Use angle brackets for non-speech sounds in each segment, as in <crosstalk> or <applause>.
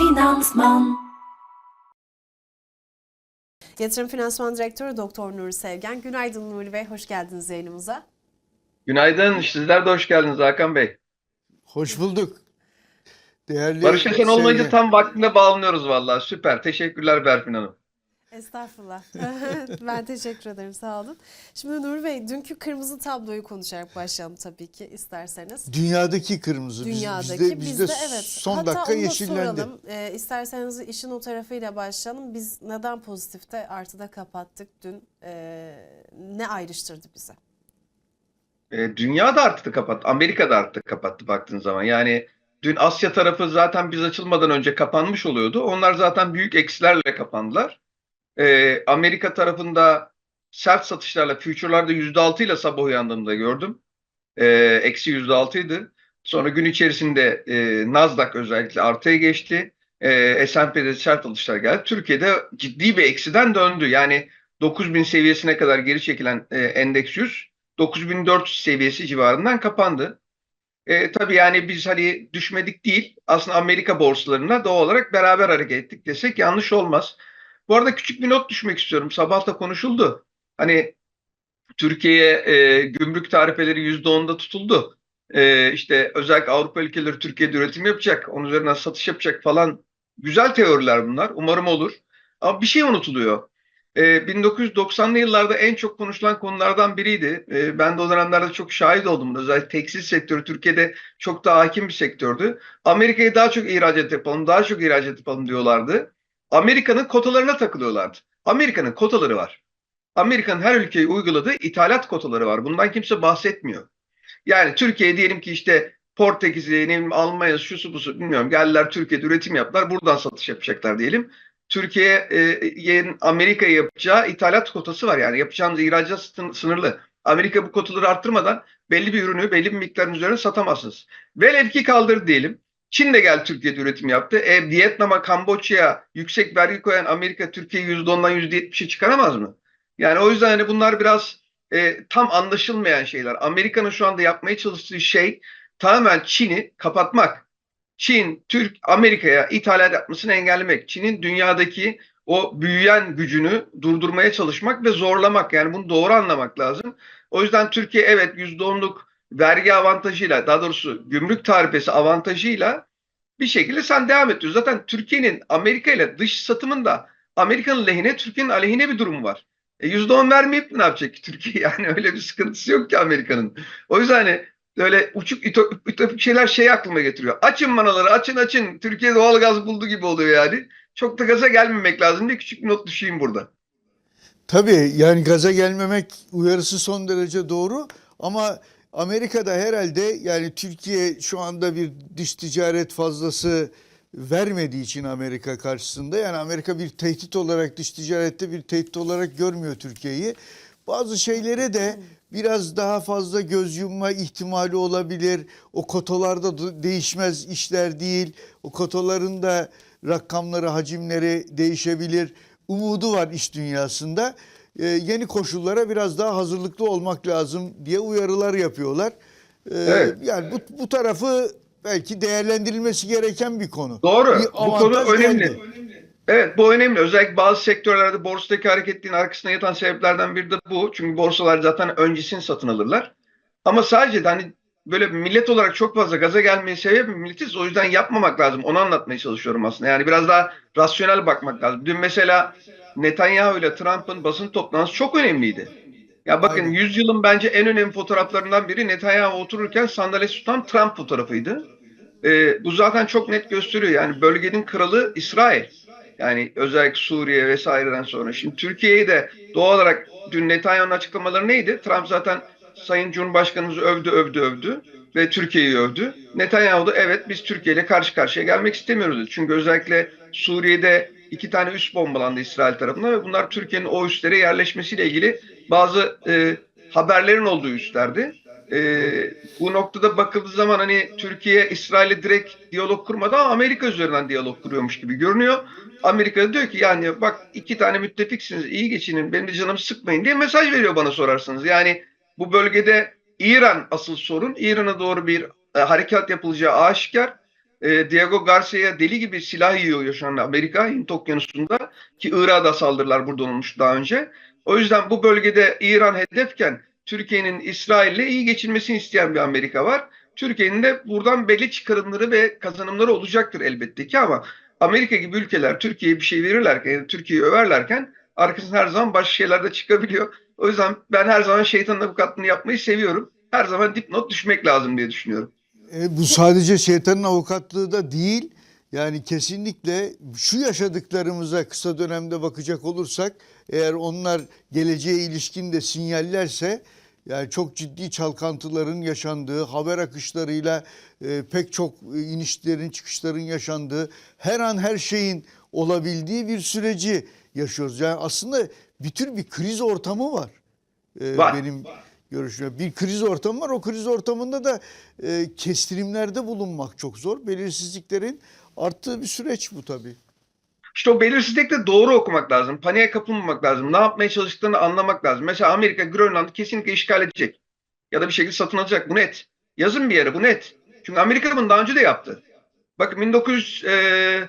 Finansman Yatırım Finansman Direktörü Doktor Nuri Sevgen. Günaydın Nuri Bey, hoş geldiniz yayınımıza. Günaydın. Sizler de hoş geldiniz Hakan Bey. Hoş bulduk. Değerli Barış Esen olmayınca tam vaktinde bağlanıyoruz vallahi. Süper. Teşekkürler Berfin Hanım. Estağfurullah. <laughs> ben teşekkür ederim, sağ olun. Şimdi Nuri Bey, dünkü kırmızı tabloyu konuşarak başlayalım tabii ki isterseniz. Dünyadaki kırmızı. Dünyadaki, bizde, bizde evet. son Hatta dakika yeşillendi. soralım. Ee, isterseniz işin o tarafıyla başlayalım. Biz neden pozitifte artıda kapattık dün? Ee, ne ayrıştırdı bize? E, dünya da arttı kapattı. Amerika da arttı kapattı baktığın zaman. Yani dün Asya tarafı zaten biz açılmadan önce kapanmış oluyordu. Onlar zaten büyük eksilerle kapandılar. E, Amerika tarafında sert satışlarla, future'larda %6 ile sabah uyandığımda gördüm. E, eksi %6 idi. Sonra gün içerisinde e, Nasdaq özellikle artıya geçti. E, S&P'de sert alışlar geldi. Türkiye'de ciddi bir eksiden döndü. Yani 9000 seviyesine kadar geri çekilen e, endeks 100 9400 seviyesi civarından kapandı. E, tabii yani biz hani düşmedik değil. Aslında Amerika borsalarına doğal olarak beraber hareket ettik desek yanlış olmaz. Bu arada küçük bir not düşmek istiyorum. Sabah da konuşuldu. Hani Türkiye'ye e, gümrük tarifeleri %10'da tutuldu. E, işte özellikle Avrupa ülkeleri Türkiye'de üretim yapacak. Onun üzerinden satış yapacak falan. Güzel teoriler bunlar. Umarım olur. Ama bir şey unutuluyor. E, 1990'lı yıllarda en çok konuşulan konulardan biriydi. E, ben de o dönemlerde çok şahit oldum. Özellikle tekstil sektörü Türkiye'de çok daha hakim bir sektördü. Amerika'ya daha çok ihracat yapalım, daha çok ihracat yapalım diyorlardı. Amerika'nın kotalarına takılıyorlardı. Amerika'nın kotaları var. Amerika'nın her ülkeye uyguladığı ithalat kotaları var. Bundan kimse bahsetmiyor. Yani Türkiye diyelim ki işte Portekiz'i, Almanya, şusu busu bilmiyorum geldiler Türkiye'de üretim yaptılar. Buradan satış yapacaklar diyelim. Türkiye'nin Amerika'ya yapacağı ithalat kotası var. Yani yapacağınız ihracat sın- sınırlı. Amerika bu kotaları arttırmadan belli bir ürünü belli bir miktarın üzerine satamazsınız. Velev ki kaldır diyelim. Çin de geldi Türkiye'de üretim yaptı. E, Vietnam'a, Kamboçya'ya yüksek vergi koyan Amerika Türkiye'yi %10'dan %70'e çıkaramaz mı? Yani o yüzden hani bunlar biraz e, tam anlaşılmayan şeyler. Amerika'nın şu anda yapmaya çalıştığı şey tamamen Çin'i kapatmak. Çin, Türk, Amerika'ya ithalat yapmasını engellemek. Çin'in dünyadaki o büyüyen gücünü durdurmaya çalışmak ve zorlamak. Yani bunu doğru anlamak lazım. O yüzden Türkiye evet %10'luk vergi avantajıyla, daha doğrusu gümrük tarifesi avantajıyla bir şekilde sen devam et diyor. Zaten Türkiye'nin Amerika ile dış satımında Amerika'nın lehine, Türkiye'nin aleyhine bir durumu var. E %10 vermeyip ne yapacak ki Türkiye? <laughs> Yani öyle bir sıkıntısı yok ki Amerika'nın. O yüzden hani böyle uçuk ütop- ütopik şeyler şey aklıma getiriyor. Açın manaları, açın açın. Türkiye doğalgaz buldu gibi oluyor yani. Çok da gaza gelmemek lazım diye küçük bir not düşeyim burada. Tabii yani gaza gelmemek uyarısı son derece doğru ama Amerika'da herhalde yani Türkiye şu anda bir dış ticaret fazlası vermediği için Amerika karşısında yani Amerika bir tehdit olarak dış ticarette bir tehdit olarak görmüyor Türkiye'yi. Bazı şeylere de biraz daha fazla göz yumma ihtimali olabilir. O kotalarda da değişmez işler değil. O kotaların da rakamları, hacimleri değişebilir. Umudu var iş dünyasında. Ee, yeni koşullara biraz daha hazırlıklı olmak lazım diye uyarılar yapıyorlar. Ee, Evet. Yani bu, bu tarafı belki değerlendirilmesi gereken bir konu. Doğru. Bir Bu konu önemli. geldi. Evet bu önemli. Özellikle bazı sektörlerde borsadaki hareketliğin arkasında yatan sebeplerden biri de bu. Çünkü borsalar zaten öncesini satın alırlar. Ama sadece de hani böyle millet olarak çok fazla gaza gelmeyi sebebi milletiz. O yüzden yapmamak lazım. Onu anlatmaya çalışıyorum aslında. Yani biraz daha rasyonel bakmak lazım. Dün mesela Netanyahu ile Trump'ın basın toplantısı çok önemliydi. Ya bakın Aynen. yüzyılın bence en önemli fotoğraflarından biri Netanyahu otururken sandalyesi tutan Trump fotoğrafıydı. Ee, bu zaten çok net gösteriyor. Yani bölgenin kralı İsrail. Yani özellikle Suriye vesaireden sonra. Şimdi Türkiye'yi de doğal olarak dün Netanyahu'nun açıklamaları neydi? Trump zaten Sayın Cumhurbaşkanımızı övdü, övdü, övdü ve Türkiye'yi övdü. Netanyahu da evet biz Türkiye ile karşı karşıya gelmek istemiyoruz dedi. Çünkü özellikle Suriye'de iki tane üs bombalandı İsrail tarafından ve bunlar Türkiye'nin o üslere yerleşmesiyle ilgili bazı e, haberlerin olduğu üslerdi. E, bu noktada bakıldığı zaman hani Türkiye İsrail'le direkt diyalog kurmadı ama Amerika üzerinden diyalog kuruyormuş gibi görünüyor. Amerika diyor ki yani bak iki tane müttefiksiniz iyi geçinin benim de canımı sıkmayın diye mesaj veriyor bana sorarsanız. Yani bu bölgede İran asıl sorun. İran'a doğru bir e, harekat yapılacağı aşikar. E, Diego Garcia'ya deli gibi silah yiyor şu anda Amerika Hint Okyanusu'nda ki Irak'a da saldırılar burada olmuş daha önce. O yüzden bu bölgede İran hedefken Türkiye'nin İsrail'le iyi geçinmesini isteyen bir Amerika var. Türkiye'nin de buradan belli çıkarımları ve kazanımları olacaktır elbette ki ama Amerika gibi ülkeler Türkiye'ye bir şey verirlerken, yani Türkiye'yi överlerken arkasından her zaman başka şeyler de çıkabiliyor. O yüzden ben her zaman şeytanın avukatlığını yapmayı seviyorum. Her zaman dipnot düşmek lazım diye düşünüyorum. E, bu sadece şeytanın avukatlığı da değil. Yani kesinlikle şu yaşadıklarımıza kısa dönemde bakacak olursak eğer onlar geleceğe ilişkin de sinyallerse yani çok ciddi çalkantıların yaşandığı, haber akışlarıyla e, pek çok e, inişlerin çıkışların yaşandığı, her an her şeyin olabildiği bir süreci yaşıyoruz. Yani aslında bir tür bir kriz ortamı var. E, Var. benim görüşüm. Bir kriz ortamı var. O kriz ortamında da e, kestirimlerde bulunmak çok zor. Belirsizliklerin arttığı bir süreç bu tabii. İşte o belirsizlikte doğru okumak lazım. Paniğe kapılmamak lazım. Ne yapmaya çalıştıklarını anlamak lazım. Mesela Amerika Grönland'ı kesinlikle işgal edecek. Ya da bir şekilde satın alacak. Bu net. Yazın bir yere bu net. Çünkü Amerika bunu daha önce de yaptı. Bakın 1900 e,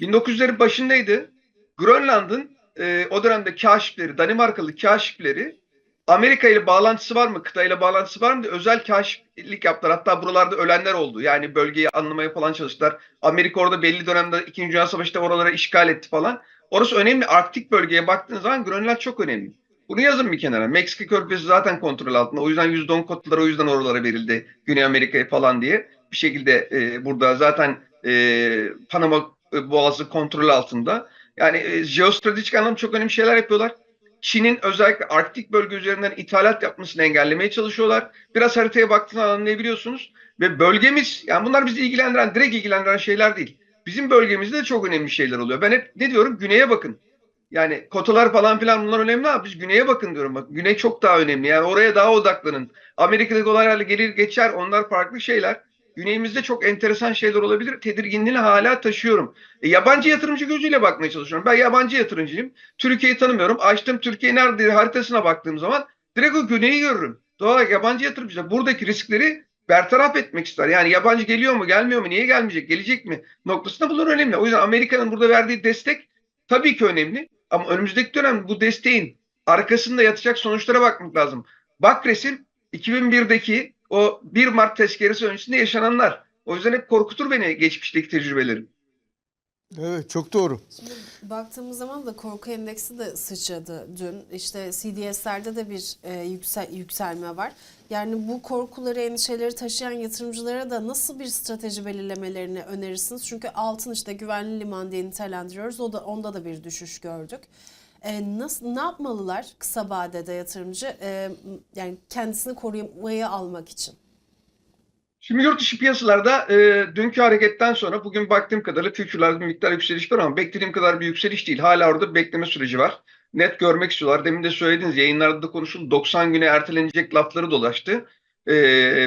1900'lerin başındaydı. Grönland'ın e, o dönemde kaşifleri, Danimarkalı kaşifleri Amerika ile bağlantısı var mı, kıta ile bağlantısı var mı özel kaşiflik yaptılar. Hatta buralarda ölenler oldu. Yani bölgeyi anlamaya falan çalıştılar. Amerika orada belli dönemde 2. Dünya Savaşı'nda oralara işgal etti falan. Orası önemli. Arktik bölgeye baktığınız zaman Grönland çok önemli. Bunu yazın bir kenara. Meksika körfezi zaten kontrol altında. O yüzden %10 kotalar o yüzden oralara verildi. Güney Amerika'ya falan diye. Bir şekilde e, burada zaten e, Panama e, Boğazı kontrol altında. Yani e, jeostratejik anlamda çok önemli şeyler yapıyorlar. Çin'in özellikle Arktik bölge üzerinden ithalat yapmasını engellemeye çalışıyorlar. Biraz haritaya baktığınızda anlayabiliyorsunuz. Ve bölgemiz, yani bunlar bizi ilgilendiren, direkt ilgilendiren şeyler değil. Bizim bölgemizde de çok önemli şeyler oluyor. Ben hep ne diyorum? Güneye bakın. Yani kotalar falan filan bunlar önemli ama biz güneye bakın diyorum. Bak, güney çok daha önemli. Yani oraya daha odaklanın. Amerika'daki olaylarla gelir geçer. Onlar farklı şeyler. Güneyimizde çok enteresan şeyler olabilir. Tedirginliğini hala taşıyorum. E, yabancı yatırımcı gözüyle bakmaya çalışıyorum. Ben yabancı yatırımcıyım. Türkiye'yi tanımıyorum. Açtım Türkiye nerede haritasına baktığım zaman direkt o güneyi görürüm. Doğal olarak yabancı yatırımcı buradaki riskleri bertaraf etmek ister. Yani yabancı geliyor mu, gelmiyor mu, niye gelmeyecek, gelecek mi noktasında bunlar önemli. O yüzden Amerika'nın burada verdiği destek tabii ki önemli. Ama önümüzdeki dönem bu desteğin arkasında yatacak sonuçlara bakmak lazım. Bak resim 2001'deki o 1 Mart tezkeresi öncesinde yaşananlar. O yüzden hep korkutur beni geçmişteki tecrübelerim. Evet çok doğru. Şimdi baktığımız zaman da korku endeksi de sıçradı dün. İşte CDS'lerde de bir e, yüksel, yükselme var. Yani bu korkuları, endişeleri taşıyan yatırımcılara da nasıl bir strateji belirlemelerini önerirsiniz? Çünkü altın işte güvenli liman diye nitelendiriyoruz. O da onda da bir düşüş gördük. E, nasıl ne yapmalılar kısa vadede yatırımcı? E, yani kendisini korumaya almak için. Şimdi yurt dışı piyasalarda e, dünkü hareketten sonra bugün baktığım kadarıyla future'larda bir miktar yükseliş var ama beklediğim kadar bir yükseliş değil. Hala orada bekleme süreci var. Net görmek istiyorlar. Demin de söylediniz yayınlarda da konuşuldu. 90 güne ertelenecek lafları dolaştı. E,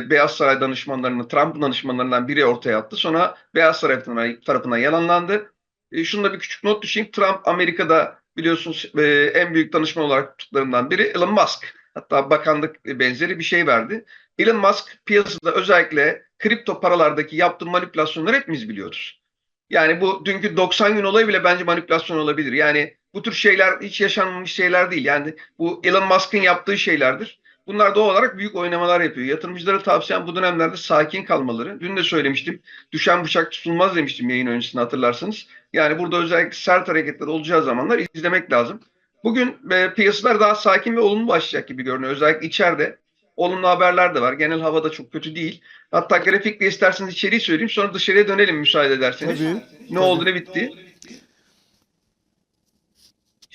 Beyaz Saray danışmanlarının, Trump'ın danışmanlarından biri ortaya attı. Sonra Beyaz Saray tarafından yalanlandı. E, şunu da bir küçük not düşeyim. Trump Amerika'da biliyorsunuz e, en büyük danışman olarak tuttuklarından biri Elon Musk. Hatta bakanlık benzeri bir şey verdi. Elon Musk piyasada özellikle kripto paralardaki yaptığı manipülasyonları hepimiz biliyoruz. Yani bu dünkü 90 gün olayı bile bence manipülasyon olabilir. Yani bu tür şeyler hiç yaşanmamış şeyler değil. Yani bu Elon Musk'ın yaptığı şeylerdir. Bunlar doğal olarak büyük oynamalar yapıyor. Yatırımcılara tavsiyem bu dönemlerde sakin kalmaları. Dün de söylemiştim. Düşen bıçak tutulmaz demiştim yayın öncesinde hatırlarsanız. Yani burada özellikle sert hareketler olacağı zamanlar izlemek lazım. Bugün e, piyasalar daha sakin ve olumlu başlayacak gibi görünüyor. Özellikle içeride olumlu haberler de var. Genel hava da çok kötü değil. Hatta grafikle isterseniz içeriği söyleyeyim sonra dışarıya dönelim müsaade ederseniz. Tabii. Ne Tabii. oldu ne bitti.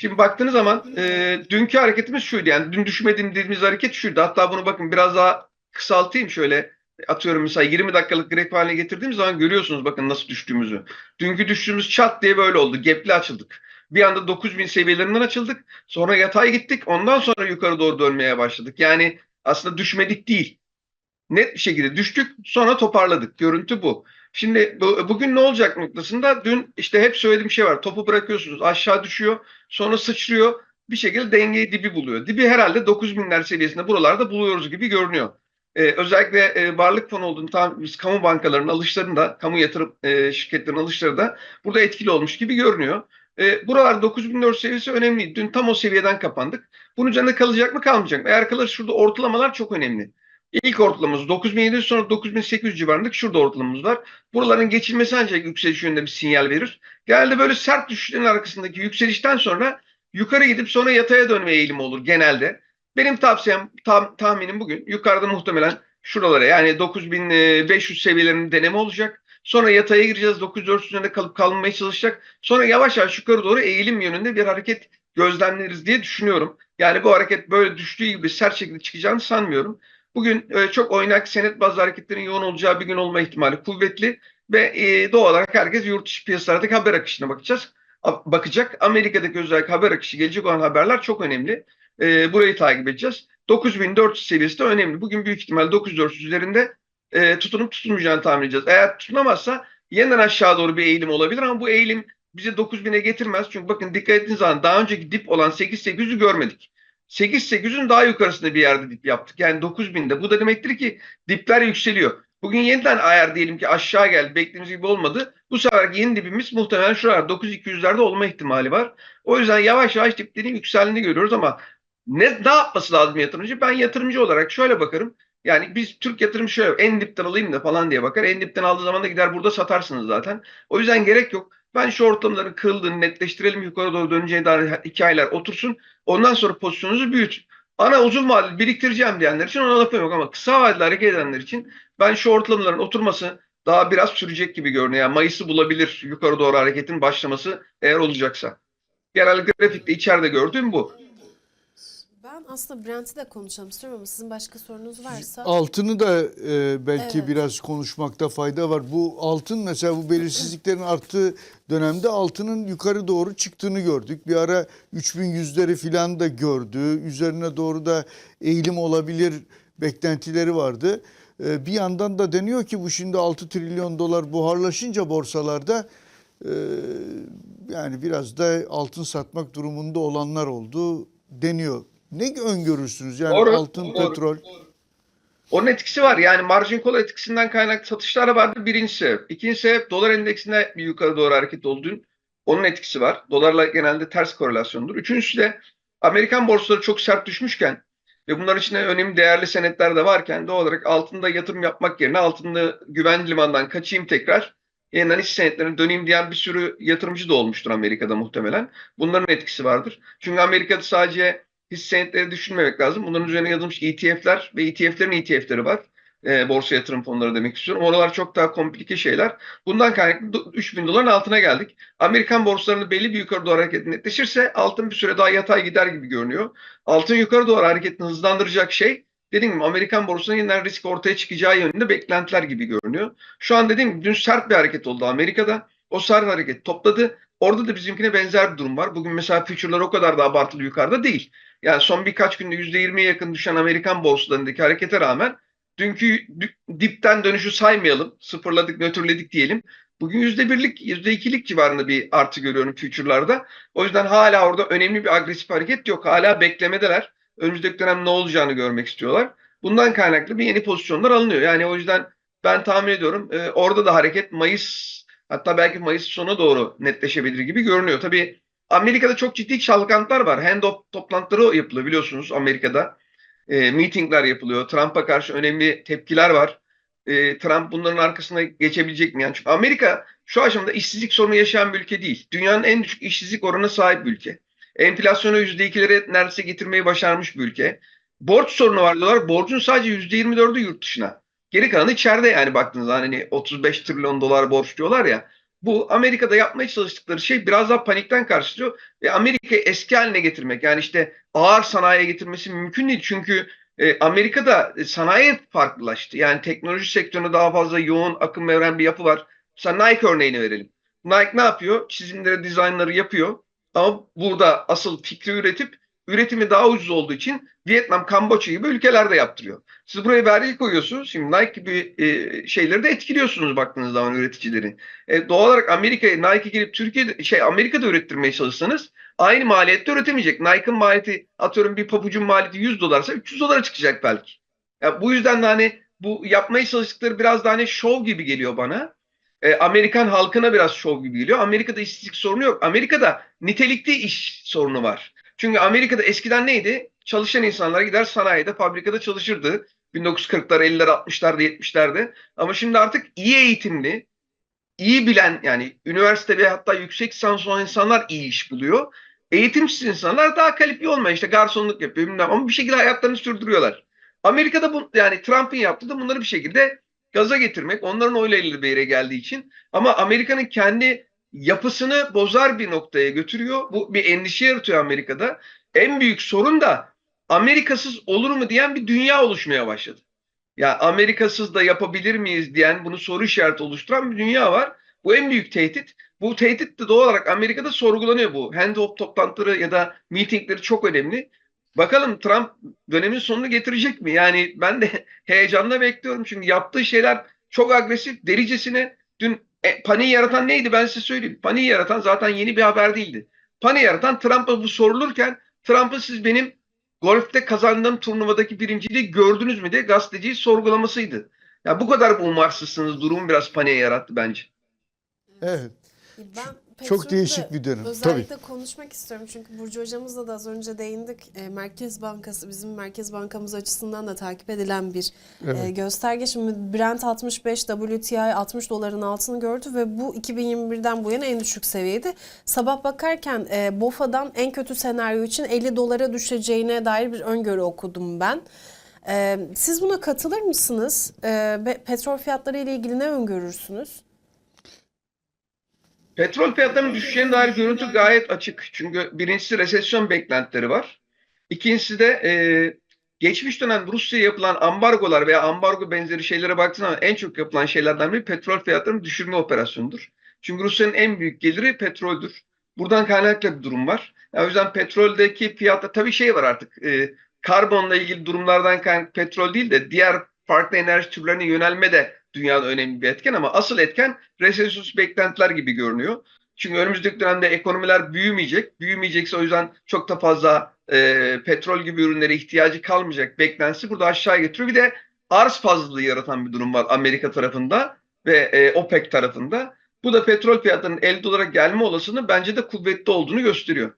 Şimdi baktığınız zaman e, dünkü hareketimiz şuydu. Yani dün düşmediğim dediğimiz hareket şuydu. Hatta bunu bakın biraz daha kısaltayım şöyle. Atıyorum mesela 20 dakikalık grafik haline getirdiğim zaman görüyorsunuz bakın nasıl düştüğümüzü. Dünkü düştüğümüz çat diye böyle oldu. Gepli açıldık. Bir anda 9000 seviyelerinden açıldık. Sonra yatay gittik. Ondan sonra yukarı doğru dönmeye başladık. Yani aslında düşmedik değil. Net bir şekilde düştük sonra toparladık. Görüntü bu. Şimdi bu, bugün ne olacak noktasında dün işte hep söylediğim şey var. Topu bırakıyorsunuz aşağı düşüyor sonra sıçrıyor bir şekilde dengeyi dibi buluyor. Dibi herhalde 9000'ler seviyesinde buralarda buluyoruz gibi görünüyor. e, özellikle e, varlık fonu olduğunu tam biz kamu bankalarının alışlarında, kamu yatırım e, şirketlerinin alışları da burada etkili olmuş gibi görünüyor. E, buralar 9400 seviyesi önemli. Dün tam o seviyeden kapandık. Bunun üzerinde kalacak mı kalmayacak mı? Eğer kalır şurada ortalamalar çok önemli. İlk ortalamamız 9700 sonra 9800 civarında şurada ortalamamız var. Buraların geçilmesi ancak yükseliş yönünde bir sinyal verir. Genelde böyle sert düşüşlerin arkasındaki yükselişten sonra yukarı gidip sonra yataya dönme eğilimi olur genelde. Benim tavsiyem tam, tahminim bugün yukarıda muhtemelen şuralara yani 9500 seviyelerinin deneme olacak. Sonra yataya gireceğiz 9400 üzerinde kalıp kalmaya çalışacak. Sonra yavaş yavaş yukarı doğru eğilim yönünde bir hareket gözlemleriz diye düşünüyorum. Yani bu hareket böyle düştüğü gibi sert şekilde çıkacağını sanmıyorum. Bugün e, çok oynak senet bazlı hareketlerin yoğun olacağı bir gün olma ihtimali kuvvetli ve e, doğal olarak herkes yurt dışı piyasalardaki haber akışına bakacağız. Bakacak. Amerika'daki özellikle haber akışı gelecek olan haberler çok önemli. E, burayı takip edeceğiz. 9400 seviyesi de önemli. Bugün büyük ihtimal 9400 üzerinde e, tutunup tutunmayacağını tahmin edeceğiz. Eğer tutunamazsa yeniden aşağı doğru bir eğilim olabilir ama bu eğilim bizi 9000'e getirmez. Çünkü bakın dikkat ettiğiniz zaman daha önceki dip olan 8800'ü görmedik. 8-800'ün daha yukarısında bir yerde dip yaptık. Yani 9000'de. Bu da demektir ki dipler yükseliyor. Bugün yeniden ayar diyelim ki aşağı geldi. Beklediğimiz gibi olmadı. Bu sefer yeni dibimiz muhtemelen şuralar 9200'lerde olma ihtimali var. O yüzden yavaş yavaş diplerin yükseldiğini görüyoruz ama ne, ne yapması lazım yatırımcı? Ben yatırımcı olarak şöyle bakarım. Yani biz Türk yatırım şöyle en dipten alayım da falan diye bakar. En dipten aldığı zaman da gider burada satarsınız zaten. O yüzden gerek yok. Ben şu ortamların kırıldığını netleştirelim yukarı doğru döneceğine dair iki aylar otursun. Ondan sonra pozisyonunuzu büyütün. Ana uzun vadeli biriktireceğim diyenler için ona lafım yok ama kısa vadeli hareket edenler için ben şu ortalamaların oturması daha biraz sürecek gibi görünüyor. Yani Mayıs'ı bulabilir yukarı doğru hareketin başlaması eğer olacaksa. Genel grafikte içeride gördüğüm bu. Aslında Brent'i de konuşalım istiyorum ama sizin başka sorunuz varsa. Altını da e, belki Evet. biraz konuşmakta fayda var. Bu altın mesela bu belirsizliklerin arttığı dönemde altının yukarı doğru çıktığını gördük. Bir ara 3100'leri filan da gördü. Üzerine doğru da eğilim olabilir beklentileri vardı. E, bir yandan da deniyor ki bu şimdi 6 trilyon dolar buharlaşınca borsalarda e, yani biraz da altın satmak durumunda olanlar oldu deniyor. Ne öngörürsünüz? Yani Doğru, altın, doğru. petrol. Onun etkisi var. Yani margin call etkisinden kaynaklı satışlar vardı birinci sebep. İkinci sebep dolar endeksinde bir yukarı doğru hareket olduğu onun etkisi var. Dolarla genelde ters korelasyondur. Üçüncüsü de Amerikan borsaları çok sert düşmüşken ve bunların içinde önemli değerli senetler de varken doğal olarak altında yatırım yapmak yerine altında güvenli limandan kaçayım tekrar yeniden iş senetlerine döneyim diyen bir sürü yatırımcı da olmuştur Amerika'da muhtemelen. Bunların etkisi vardır. Çünkü Amerika'da sadece hisse senetleri düşünmemek lazım. Bunların üzerine yazılmış ETF'ler ve ETF'lerin ETF'leri var. E, borsa yatırım fonları demek istiyorum. Oralar çok daha komplike şeyler. Bundan kaynaklı do- 3000 doların altına geldik. Amerikan borsalarında belli bir yukarı doğru hareket netleşirse altın bir süre daha yatay gider gibi görünüyor. Altın yukarı doğru hareketini hızlandıracak şey dediğim gibi Amerikan borsalarının yeniden risk ortaya çıkacağı yönünde beklentiler gibi görünüyor. Şu an dediğim gibi dün sert bir hareket oldu Amerika'da. O sert hareket topladı. Orada da bizimkine benzer bir durum var. Bugün mesela future'lar o kadar da abartılı yukarıda değil. Yani son birkaç günde %20'ye yakın düşen Amerikan borsalarındaki harekete rağmen dünkü dü- dipten dönüşü saymayalım. Sıfırladık, nötrledik diyelim. Bugün %1'lik, %2'lik civarında bir artı görüyorum future'larda. O yüzden hala orada önemli bir agresif hareket yok. Hala beklemedeler. Önümüzdeki dönem ne olacağını görmek istiyorlar. Bundan kaynaklı bir yeni pozisyonlar alınıyor. Yani o yüzden ben tahmin ediyorum e, orada da hareket Mayıs hatta belki Mayıs sonu doğru netleşebilir gibi görünüyor. Tabii Amerika'da çok ciddi çalkantılar var. Handoff toplantıları yapılıyor biliyorsunuz Amerika'da. E, meetingler yapılıyor. Trump'a karşı önemli tepkiler var. E, Trump bunların arkasına geçebilecek mi? Yani çünkü Amerika şu aşamada işsizlik sorunu yaşayan bir ülke değil. Dünyanın en düşük işsizlik oranına sahip bir ülke. Enflasyonu %2'lere neredeyse getirmeyi başarmış bir ülke. Borç sorunu var diyorlar. Borcun sadece %24'ü yurt dışına. Geri kalanı içeride yani baktığınızda hani 35 trilyon dolar borç diyorlar ya. Bu Amerika'da yapmaya çalıştıkları şey biraz daha panikten karşılıyor ve Amerika'yı eski haline getirmek yani işte ağır sanayiye getirmesi mümkün değil çünkü e, Amerika'da e, sanayi farklılaştı. Yani teknoloji sektörüne daha fazla yoğun akım veren bir yapı var. Mesela Nike örneğini verelim. Nike ne yapıyor? Çizimleri, dizaynları yapıyor. Ama burada asıl fikri üretip üretimi daha ucuz olduğu için Vietnam, Kamboçya gibi ülkelerde yaptırıyor. Siz buraya vergi koyuyorsunuz. Şimdi Nike gibi e, şeyleri de etkiliyorsunuz baktığınız zaman üreticileri. E, doğal olarak Amerika'ya Nike gelip Türkiye'de şey Amerika'da ürettirmeye çalışsanız aynı maliyette üretemeyecek. Nike'ın maliyeti atıyorum bir pabucun maliyeti 100 dolarsa 300 dolara çıkacak belki. Ya bu yüzden de hani bu yapmaya çalıştıkları biraz da hani şov gibi geliyor bana. E, Amerikan halkına biraz şov gibi geliyor. Amerika'da işsizlik sorunu yok. Amerika'da nitelikli iş sorunu var. Çünkü Amerika'da eskiden neydi? Çalışan insanlar gider sanayide, fabrikada çalışırdı. 1940'lar, 50'ler, 60'larda, 70'lerde. Ama şimdi artık iyi eğitimli, iyi bilen yani üniversite ve hatta yüksek lisans olan insanlar iyi iş buluyor. Eğitimsiz insanlar daha kalifiye olmayan işte garsonluk yapıyor bilmem ama bir şekilde hayatlarını sürdürüyorlar. Amerika'da bu yani Trump'ın yaptığı da bunları bir şekilde gaza getirmek. Onların oylarıyla bir yere geldiği için. Ama Amerika'nın kendi yapısını bozar bir noktaya götürüyor. Bu bir endişe yaratıyor Amerika'da. En büyük sorun da Amerikasız olur mu diyen bir dünya oluşmaya başladı. Ya Amerikasız da yapabilir miyiz diyen bunu soru işareti oluşturan bir dünya var. Bu en büyük tehdit. Bu tehdit de doğal olarak Amerika'da sorgulanıyor bu. Handoff toplantıları ya da meetingleri çok önemli. Bakalım Trump dönemin sonunu getirecek mi? Yani ben de <laughs> heyecanla bekliyorum çünkü yaptığı şeyler çok agresif, delicesine. Dün e, paniği yaratan neydi ben size söyleyeyim. Paniği yaratan zaten yeni bir haber değildi. Paniği yaratan Trump'a bu sorulurken Trump'ın siz benim golfte kazandığım turnuvadaki birinciliği gördünüz mü diye gazeteciyi sorgulamasıydı. Ya bu kadar umarsızsınız durumu biraz paniğe yarattı bence. Evet. Ben Çok değişik bir dönem, Özellikle konuşmak istiyorum çünkü Burcu hocamızla da az önce değindik. E, Merkez Bankası bizim Merkez Bankamız açısından da takip edilen bir e, Evet. gösterge. Şimdi Brent 65, WTI 60 doların altını gördü ve bu 2021'den bu yana en düşük seviyeydi. Sabah bakarken e, BOFA'dan en kötü senaryo için 50 dolara düşeceğine dair bir öngörü okudum ben. E, siz buna katılır mısınız? E, petrol fiyatları ile ilgili ne öngörürsünüz? Petrol fiyatlarının düşeceğine dair görüntü gayet açık. Çünkü birincisi resesyon beklentileri var. İkincisi de e, geçmiş dönem Rusya'ya yapılan ambargolar veya ambargo benzeri şeylere baktığınız zaman en çok yapılan şeylerden biri petrol fiyatlarını düşürme operasyonudur. Çünkü Rusya'nın en büyük geliri petroldür. Buradan kaynaklı bir durum var. Yani o yüzden petroldeki fiyatta tabii şey var artık. E, karbonla ilgili durumlardan kaynaklı petrol değil de diğer farklı enerji türlerine yönelme de dünyada önemli bir etken ama asıl etken resesyonist beklentiler gibi görünüyor. Çünkü önümüzdeki dönemde ekonomiler büyümeyecek. Büyümeyecekse o yüzden çok da fazla e, petrol gibi ürünlere ihtiyacı kalmayacak beklentisi burada aşağı getiriyor. Bir de arz fazlalığı yaratan bir durum var Amerika tarafında ve e, OPEC tarafında. Bu da petrol fiyatlarının 50 dolara gelme olasılığını bence de kuvvetli olduğunu gösteriyor.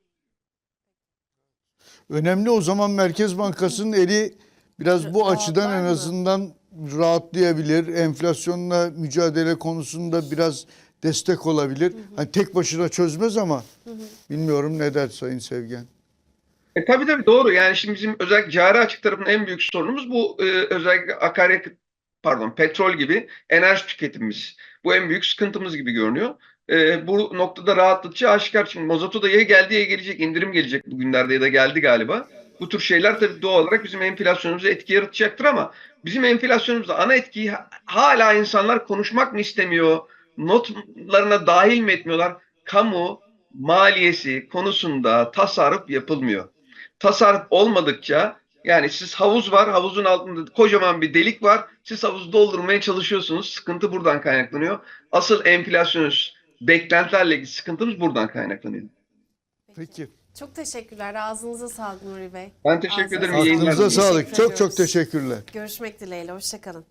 Önemli o zaman Merkez Bankası'nın eli biraz bu açıdan en azından rahatlayabilir. Enflasyonla mücadele konusunda biraz destek olabilir. Hani tek başına çözmez ama bilmiyorum ne der Sayın Sevgen. E, tabii tabii doğru. Yani şimdi bizim özellikle cari açık tarafının en büyük sorunumuz bu e, özellikle akaryakıt pardon petrol gibi enerji tüketimimiz. Bu en büyük sıkıntımız gibi görünüyor. E, bu noktada rahatlatıcı aşikar. Şimdi mazotu da ya geldi ya gelecek indirim gelecek bugünlerde ya da geldi galiba. Bu tür şeyler tabii doğal olarak bizim enflasyonumuza etki yaratacaktır ama bizim enflasyonumuzda ana etkiyi ha- hala insanlar konuşmak mı istemiyor? Notlarına dahil mi etmiyorlar? Kamu maliyesi konusunda tasarruf yapılmıyor tasarruf olmadıkça yani siz havuz var, havuzun altında kocaman bir delik var. Siz havuzu doldurmaya çalışıyorsunuz. Sıkıntı buradan kaynaklanıyor. Asıl enflasyonist beklentilerle ilgili sıkıntımız buradan kaynaklanıyor. Peki. Çok teşekkürler. Ağzınıza sağlık Nuri Bey. Ben teşekkür Ağzınıza ederim. Diliyorum. sağlık. Çok çok ediyoruz. teşekkürler. Görüşmek dileğiyle. Hoşçakalın.